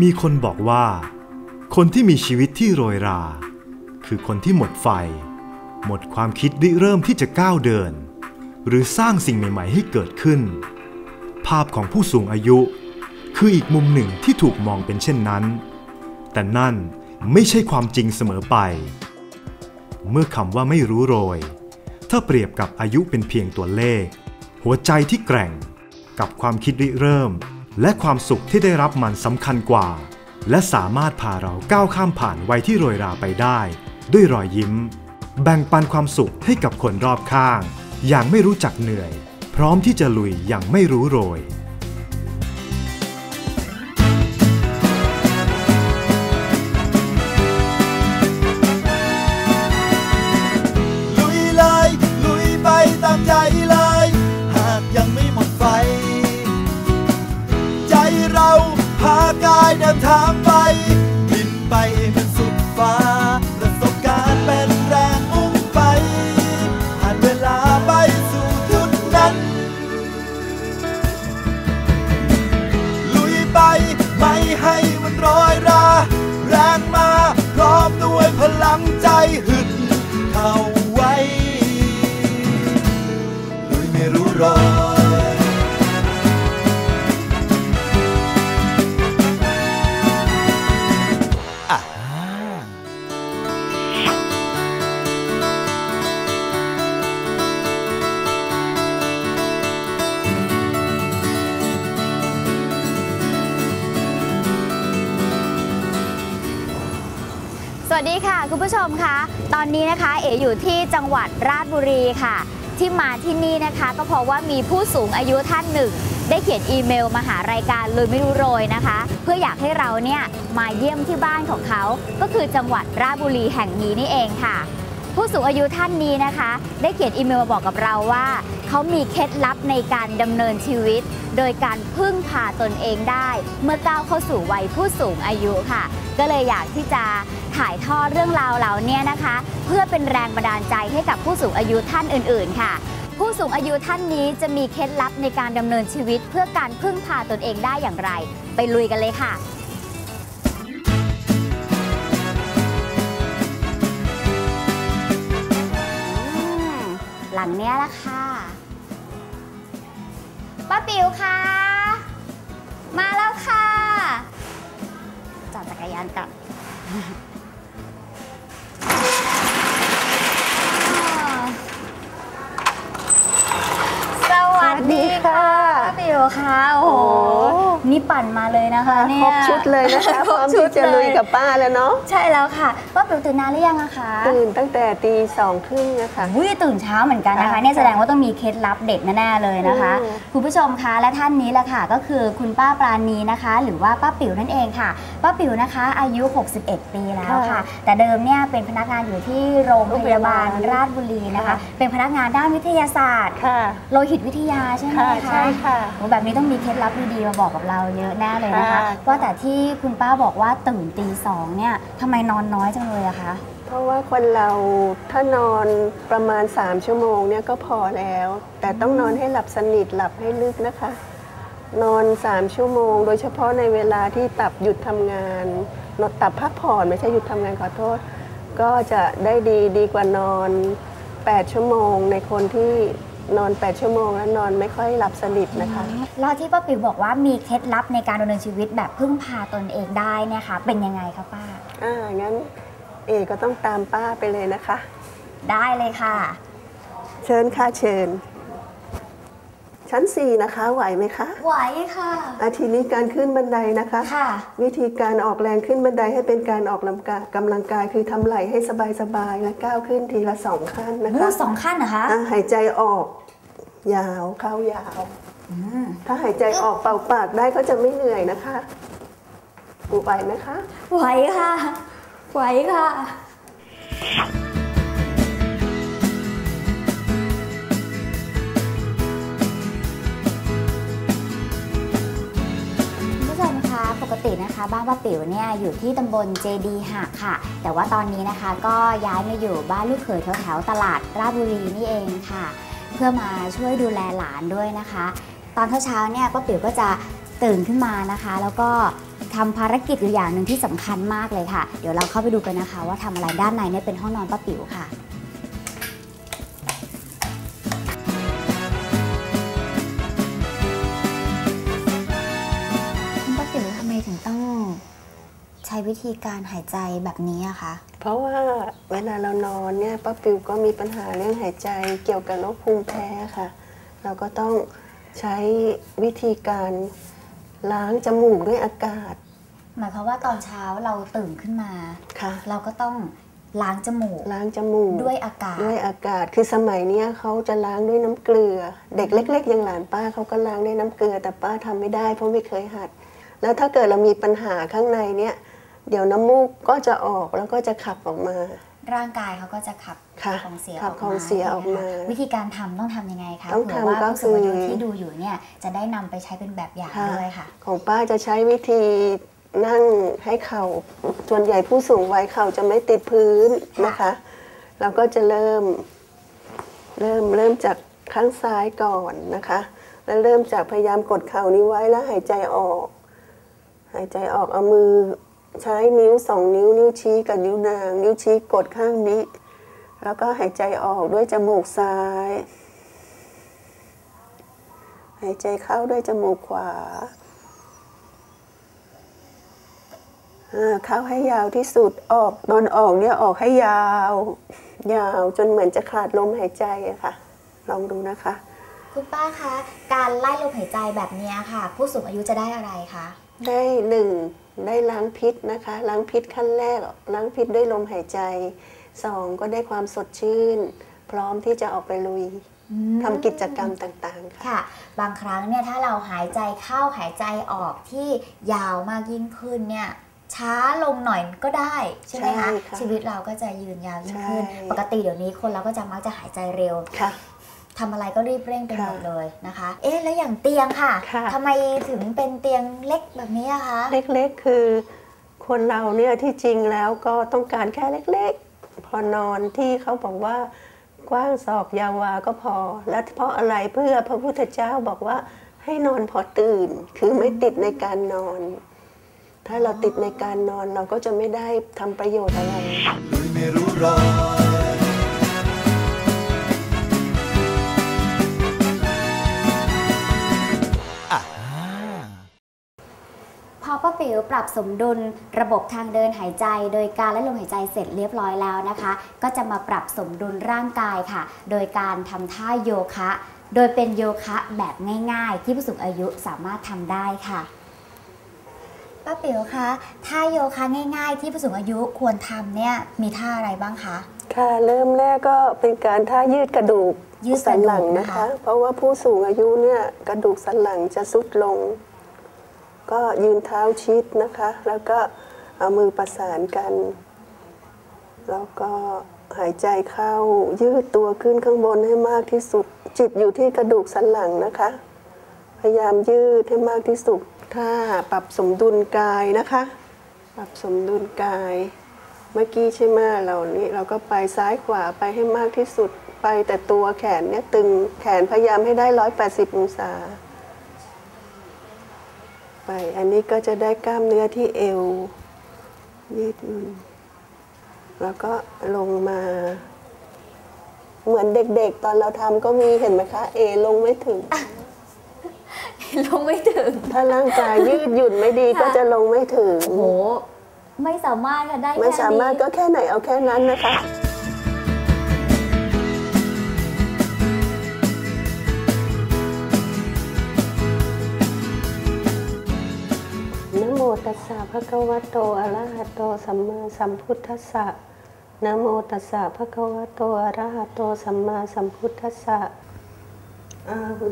มีคนบอกว่า คนที่มีชีวิตที่โรยรา คือคนที่หมดไฟ หมดความคิดริเริ่มที่จะก้าวเดิน หรือสร้างสิ่งใหม่ ๆ ให้เกิดขึ้น ภาพของผู้สูงอายุ คืออีกมุมหนึ่งที่ถูกมองเป็นเช่นนั้น แต่นั่นไม่ใช่ความจริงเสมอไป เมื่อคำว่าไม่รู้โรย ถ้าเปรียบกับอายุเป็นเพียงตัวเลข หัวใจที่แกร่งกับความคิดริเริ่ม และความสุขที่ได้รับมันสำคัญกว่า และสามารถพาเราก้าวข้ามผ่านวัยที่โรยราไปได้ ด้วยรอยยิ้ม แบ่งปันความสุขให้กับคนรอบข้าง อย่างไม่รู้จักเหนื่อย พร้อมที่จะลุยอย่างไม่รู้โรยลุยเลยลุยไปตามใจเลยหากยังไม่หมดากายเดินทางไป บินไปให้มันสุดฟ้า ประสบการณ์เป็นแรงมุ่งไปผ่านเวลาไปสู่จุดนั้น ลุยไปไม่ให้มันโรอยรา แรงมาพร้อมด้วยพลังใจ คุณผู้ชมคะตอนนี้นะคะเอ๋อยู่ที่จังหวัดราชบุรีค่ะ ที่มาที่นี่นะคะก็เพราะว่ามีผู้สูงอายุท่านหนึ่ง ได้เขียนอีเมลมาหารายการเลยไม่รู้โรยนะคะ เพื่ออยากให้เราเนี่ยมาเยี่ยมที่บ้านของเขา ก็คือจังหวัดราชบุรีแห่งนี้นี่เองค่ะ ผู้สูงอายุท่านนี้นะคะ ได้เขียนอีเมลมาบอกกับเราว่าเขามีเคล็ดลับในการดำเนินชีวิต โดยการพึ่งพาตนเองได้ เมื่อก้าวเข้าสู่วัยผู้สูงอายุค่ะ ก็เลยอยากที่จะ ถ่ายทอดเรื่องราวเหล่านี้นะคะ เพื่อเป็นแรงบันดาลใจให้กับผู้สูงอายุท่านอื่น ๆ ค่ะ ผู้สูงอายุท่านนี้จะมีเคล็ดลับในการดำเนินชีวิต เพื่อการพึ่งพาตนเองได้อย่างไร ไปลุยกันเลยค่ะหลังเนี้ยละค่ะ ป้าปิ๋วค่ะ มาแล้วค่ะ จอดจักรยานกลับ นี่ปั่นมาเลยนะคะเนี่ยครบชุดเลยนะคะคพรร้บอมชุที่ดจะลุยเลยกับป้าแล้วเนาะใช่แล้วค่ะป้าปิ๋วตื่นนานหรือยังอะคะตื่นตั้งแต่ตีสองครึ่งนะคะอุ้ยตื่นเช้าเหมือนกันนะคะค่ะเนี่ยแสดงว่าต้องมีเคล็ดลับเด็ดแน่ๆเลยนะคะอืมคุณผู้ชมคะและท่านนี้แหละค่ะ ก็คือคุณป้าปราณีนะคะ หรือว่าป้าปิ๋วนั่นเองค่ะ ป้าปิ๋วนะคะ อายุ 61 ปีแล้วค่ะ แต่เดิมเนี่ยเป็นพนักงานอยู่ที่โรงพยาบาลราชบุรีนะคะ เป็นพนักงานด้านวิทยาศาสตร์ค่ะโลหิตวิทยาใช่ไหมค่ะคะใช่ค่ะโอ้แบบนี้ต้องมีเคล็ดลับดีๆมาบอกกับเราเยอะแน่เลยนะคะค่ะว่าแต่ที่คุณป้าบอกว่าตื่นตีสองเนี่ยทำไมนอนน้อยจังเลยอะคะ เพราะว่าคนเราถ้านอนประมาณ 3 ชั่วโมงเนี่ยก็พอแล้ว แต่ต้องนอนให้หลับสนิทหลับให้ลึกนะคะ นอน 3 ชั่วโมง โดยเฉพาะในเวลาที่ตับหยุดทำงานนอนตับพักผ่อนไม่ใช่หยุดทำงานขอโทษ ก็จะได้ดีดีกว่านอน 8 ชั่วโมงในคนที่ นอน 8 ชั่วโมงแล้วนอนไม่ค่อยหลับสนิทนะคะ แล้วที่ป้าปิ๋วบอกว่ามีเคล็ดลับในการดำเนินชีวิตแบบพึ่งพาตนเองได้เนี่ยค่ะเป็นยังไงคะป้า อ่า งั้นเอก็ต้องตามป้าไปเลยนะคะ ได้เลยค่ะ เชิญค่ะเชิญ ชั้นสี่นะคะ ไหวไหมคะ ไหวค่ะอาทีนี้การขึ้นบันไดนะคะค่ะวิธีการออกแรงขึ้นบันไดให้เป็นการออกลำกายกำลังกายคือทำไหล่ให้สบายๆและก้าวขึ้นทีละสองขั้นนะวูคะสองขั้นนะคะอ่าหายใจออก ยาวเข้ายาว ถ้าหายใจออกเป่าปากได้ก็จะไม่เหนื่อยนะคะไหวไหมคะ ไหวค่ะ ไหวค่ะ ปกตินะคะ บ้านป้าปิ๋วเนี่ยอยู่ที่ตำบลเจดีหักค่ะ แต่ว่าตอนนี้นะคะก็ย้ายมาอยู่บ้านลูกเขยแถวๆตลาดราชบุรีนี่เองค่ะ เพื่อมาช่วยดูแลหลานด้วยนะคะ ตอนเช้าๆเนี่ยป้าปิ๋วก็จะตื่นขึ้นมานะคะ แล้วก็ทำภารกิจอยู่อย่างหนึ่งที่สำคัญมากเลยค่ะ เดี๋ยวเราเข้าไปดูกันนะคะ ว่าทำอะไรด้านในเนี่ยเป็นห้องนอนป้าปิ๋วค่ะ วิธีการหายใจแบบนี้อะคะเพราะว่าเวลาเรานอนเนี่ยป้าปิวก็มีปัญหาเรื่องหายใจเกี่ยวกับโรคภูมิแพ้ค่ะ เราก็ต้องใช้วิธีการล้างจมูกด้วยอากาศ หมายความว่าตอนเช้าเราตื่นขึ้นมาค่ะ เราก็ต้องล้างจมูกล้างจมูกด้วยอากาศด้วยอากาศคือสมัยเนี้ยเขาจะล้างด้วยน้ำเกลือ เด็กเล็ก ๆ อย่างหลานป้าเขาก็ล้างด้วยน้ำเกลือ แต่ป้าทำไม่ได้เพราะไม่เคยหัด แล้วถ้าเกิดเรามีปัญหาข้างในเนี่ย เดี๋ยวน้ำมูกก็จะออกแล้วก็จะขับออกมา ร่างกายเขาก็จะขับค่ะของเสียขับของเสียออกมา วิธีการทำต้องทำยังไงคะต้องเผื่ทำว่าก็ผู้สูงอายุคือที่ดูอยู่เนี่ยจะได้นำไปใช้เป็นแบบอย่างค่ะด้วยค่ะ ของป้าจะใช้วิธีนั่งให้เข่าส่วนใหญ่ผู้สูงวัยเข่าจะไม่ติดพื้นนะคะเราก็จะเริ่ม เริ่มเริ่มจากข้างซ้ายก่อนนะคะ แล้วเริ่มจากพยายามกดเข่านี้ไว้แล้วหายใจออก หายใจออกเอามือ ใช้นิ้วสองนิ้วนิ้วชี้กับนิ้วนาง นิ้วชี้กดข้างนี้ แล้วก็หายใจออกด้วยจมูกซ้าย หายใจเข้าด้วยจมูกขวาอ่าเข้าให้ยาวที่สุดออกตอนออกเนี่ยออกให้ยาว ยาวจนเหมือนจะขาดลมหายใจอะค่ะ ลองดูนะคะ คุณป้าคะ การไล่ลมหายใจแบบเนี้ยค่ะ ผู้สูงอายุจะได้อะไรคะ ได้หนึ่ง ได้ล้างพิษนะคะ ล้างพิษขั้นแรก ล้างพิษด้วยลมหายใจสองก็ได้ความสดชื่น พร้อมที่จะออกไปลุยทำกิจกรรมต่างๆ ค่ะค่ะบางครั้งเนี่ยถ้าเราหายใจเข้าหายใจออกที่ยาวมากยิ่งขึ้นเนี่ยช้าลงหน่อยก็ได้ใช่ไหมคะใช่ค่ะชีวิตเราก็จะยืนยาวยิ่งขึ้นใช่ปกติเดี๋ยวนี้คนเราก็จะมักจะหายใจเร็วค่ะ ทำอะไรก็รีบเร่งไปหมดค่ะเลยนะคะ เอ๊ะแล้วอย่างเตียงค่ะค่ะทำไมถึงเป็นเตียงเล็กแบบนี้อะคะ เล็กๆคือ คนเราเนี่ยที่จริงแล้วก็ต้องการแค่เล็กๆ พอนอนที่เขาบอกว่ากว้างศอกยาววาก็พอ และเพราะอะไรเพื่อพระพุทธเจ้าบอกว่าให้นอนพอตื่น คือไม่ติดในการนอน ถ้าเราติดในการนอนเราก็จะไม่ได้ทำประโยชน์อะไร พอป้าปิ๋วปรับสมดุลระบบทางเดินหายใจ โดยการและลมหายใจเสร็จเรียบร้อยแล้วนะคะ ก็จะมาปรับสมดุลร่างกายค่ะ โดยการทำท่าโยคะ โดยเป็นโยคะแบบง่าย ๆ ที่ผู้สูงอายุสามารถทำได้ค่ะป้าปิ๋วคะท่าโยคะง่าย ๆ ที่ผู้สูงอายุควรทำเนี่ยมีท่าอะไรบ้างคะค่ะเริ่มแรกก็เป็นการท่ายืดกระดูกยืดกสัระนดูกหลังนะนะคะคะ เพราะว่าผู้สูงอายุเนี่ยกระดูกสันหลังจะสุดลง ก็ยืนเท้าชิดนะคะ แล้วก็เอามือประสานกัน แล้วก็หายใจเข้ายืดตัวขึ้นข้างบนให้มากที่สุด จิตอยู่ที่กระดูกสันหลังนะคะ พยายามยืดให้มากที่สุด ถ้าปรับสมดุลกายนะคะ ปรับสมดุลกาย เมื่อกี้ใช่ไหมเรานี่เราก็ไปซ้ายขวาไปให้มากที่สุดไปแต่ตัวแขนเนี่ยตึงแขนพยายามให้ได้ 180 องศา ไป อันนี้ก็จะได้กล้ามเนื้อที่เอว ยืดหยุ่นแล้วก็ลงมา เหมือนเด็กๆ ตอนเราทำก็มีเห็นไหมคะ เอลงไม่ถึง ลงไม่ถึง ถ้าร่างกายยืดหยุ่นไม่ดีค่ะก็จะลงไม่ถึง โอ้โห ไม่สามารถค่ะได้ไม่แค่สามารถนี้ก็แค่ไหนเอาแค่นั้นนะคะ ตัสสะภะคะวะโตอะระหะโตสัมมาสัมพุทธัสสะนะโมตัสสะภะคะวะโตอะระหะโตสัมมาสัมพุทธัสสะ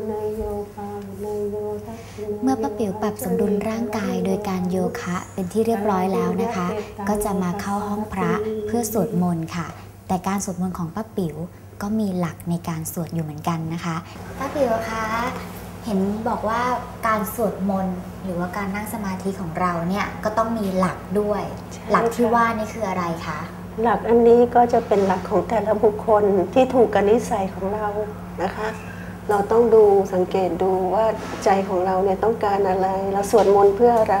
เนยโยอาหุเนยโยทักขินโยเมื่อป้าปิ๋วปรับสมดุลร่างกายโดยการโยคะเป็นที่เรียบร้อยแล้วนะคะ ก็จะมาเข้าห้องพระเพื่อสวดมนต์ค่ะ แต่การสวดมนต์ของป้าปิ๋วก็มีหลักในการสวดอยู่เหมือนกันนะคะป้าปิ๋วคะ เห็นบอกว่าการสวดมนต์หรือว่าการนั่งสมาธิของเราเนี่ยก็ต้องมีหลักด้วย หลักที่ว่านี่คืออะไรคะ หลักอันนี้ก็จะเป็นหลักของแต่ละบุคคลที่ถูกกับนิสัยของเรานะคะ เราต้องดูสังเกตดูว่าใจของเราเนี่ยต้องการอะไร เราสวดมนต์เพื่ออะไร